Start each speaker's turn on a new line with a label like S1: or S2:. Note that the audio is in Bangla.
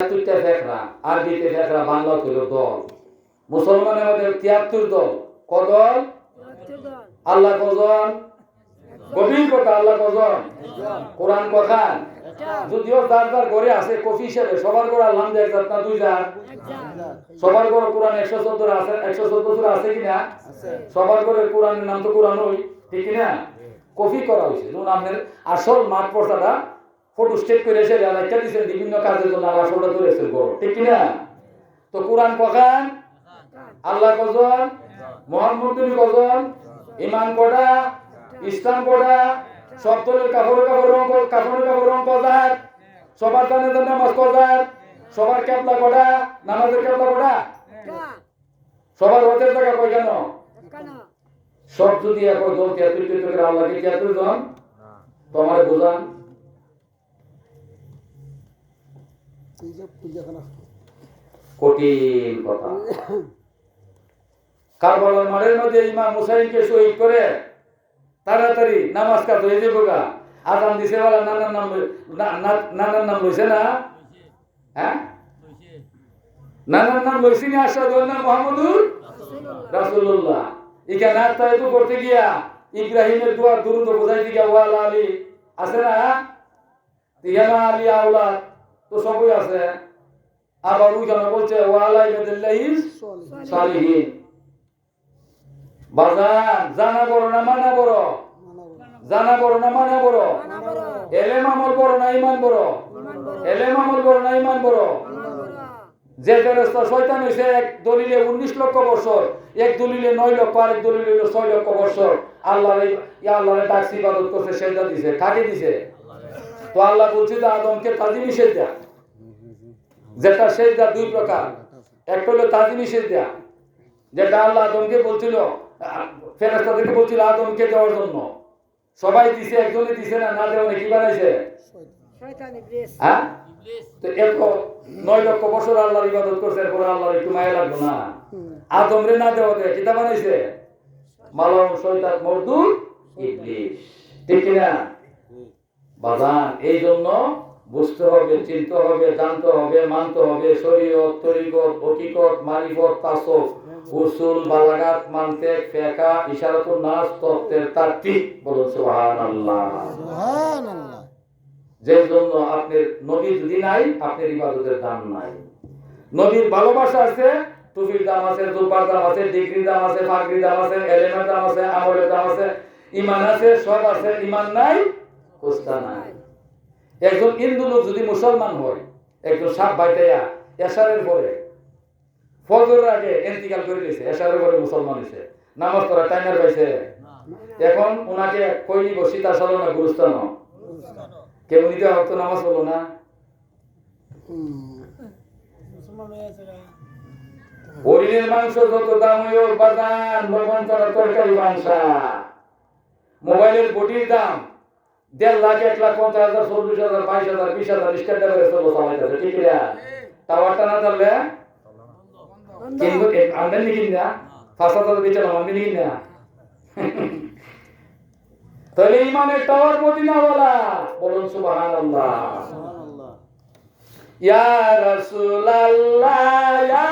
S1: তিয়াত্তরটা ফেকরা আরবিতে ফেকরা বাংলা হইল দল। মুসলমানের মধ্যে তিয়াত্তর দল। কদল আল্লাহ কজন? গভীর কথা আল্লাহ কজন? কোরআন কখান যদিও যার যার ঘরে আছে কফি হিসেবে সবার ঘরে আল্লাহ এক জাত না দুই জাত। সবার ঘরে কোরআন একশো চোদ্দ আছে একশো চোদ্দ সুরা আছে কিনা? সবার ঘরে কোরআনের নাম তো কোরআন ওই ঠিক কিনা? কপি করা হয়েছে। আসল মাঠ পর্দাটা ফটো স্টেট করে এসে একটা দিচ্ছেন বিভিন্ন কাজের জন্য আর ফটো ধরে এসে বড়। ঠিক কিনা? তো কোরআন কখান? আল্লাহ কজন? মোহাম্মদ নবী কজন? ইমান কটা? ইসলাম কটা? সব দলের কাপড়ের কাপড় রং কাপড়ের কাপড় রং কজার? সবার জানে জানে নামাজ কজার? সবার কেবলা কটা? নামাজের কেবলা কটা? সবার হজের কই কেন? সব যদি এখন দল তিয়াত্তর তিয়াত্তর আল্লাহকে তিয়াত্তর জন? তোমার বুঝান। কঠিন কথা। কারবালার মধ্যে করে তাড়াতাড়ি নামাজ কাজ হয়ে যাব গা। আজান দিছে বলা নানার নাম না- না- নানার নাম লইছে না? হ্যাঁ? নানার নাম লইছি না আসাদ না মোহাম্মদুর রাসূলুল্লাহ। এখানে তাই তো করতে গিয়া ইব্রাহিমের দোয়া দুরুদ বোঝাইতে গিয়া ওয়াল আলী। আছে না? তিয়ানা আলী আওলাদ। তো সবই আছে। আবার ওইখানে বলছে না ইমান এক দলিলে উনিশ লক্ষ বছর এক দলিলে নয় লক্ষ আর এক দলিলে ছয় লক্ষ বছর আল্লাহ আল্লাহরে করছে, সেজদা দিছে কাকে দিছে। তো আল্লাহ বলছে যে আদমকে তাজিমি সেজদা যেটা সেজদা দুই প্রকার। একটা হলো তাজিমি সেজদা যেটা আল্লাহ আদমকে বলছিল ফেরেস্তাদেরকে বলছিল আদমকে দেওয়ার জন্য। সবাই দিছে একজনে দিছে না না দেওয়া কি বানাইছে? হ্যাঁ? তো এত নয় লক্ষ বছর আল্লাহর ইবাদত করছে এরপরে আল্লাহর একটু মায়া লাগল না। আদম রে না দেওয়া দেয় কিতা বানাইছে? মালম শৈতান ঠিক কিনা? বাজান এই জন্য বুঝতে হবে চিনতে হবে জানতে হবে মানতে হবে। শরীয়ত তরিকত হকিকত মারিফত উসুল বালাগাত মানতেক ফেকা নাস তত্ত্বের তাত্ত্বিক বলুন সুবহানাল্লাহ। যে জন্য আপনার নবী যদি নাই আপনার ইবাদতের দাম নাই। নবীর ভালোবাসা আছে টুপির দাম আছে জুব্বার দাম আছে ডিগ্রির দাম আছে ফাগরির দাম আছে এলেমের দাম আছে আমলের দাম আছে ইমান আছে সব আছে ইমান নাই। কুস্তা নাই। একজন হিন্দু লোক যদি মুসলমান হয় একজন সাপ বাইতাইয়া এশারের পরে ফজরের আগে এন্তিকাল করে দিয়েছে এশারের পরে মুসলমান হয়েছে। নামাজ পড়া টাইমার পাইছে। এখন ওনাকে কই নিব? সীতা গুরুস্থান? কেউ নিতে হতো নামাজ পড়ল না? হরিণের মাংস যত দাম লবণ ছাড়া তরকারি মাংসা। মোবাইলের বটির দাম দেড় লাখ এক লাখ পঞ্চাশ হাজার চল্লিশ হাজার বাইশ হাজার বিশ হাজার স্ট্যান্ড করে চলো চালাইতেছে ঠিক না টাওয়ারটা না চাললে? কিন্তু আমদানি কিন না। পাঁচ হাজার বেচালাম আমি কিন না। তাহলে ইমানের টাওয়ার মদিনা বলা বলুন সুবাহান আল্লাহ ইয়া রাসূলুল্লাহ ইয়া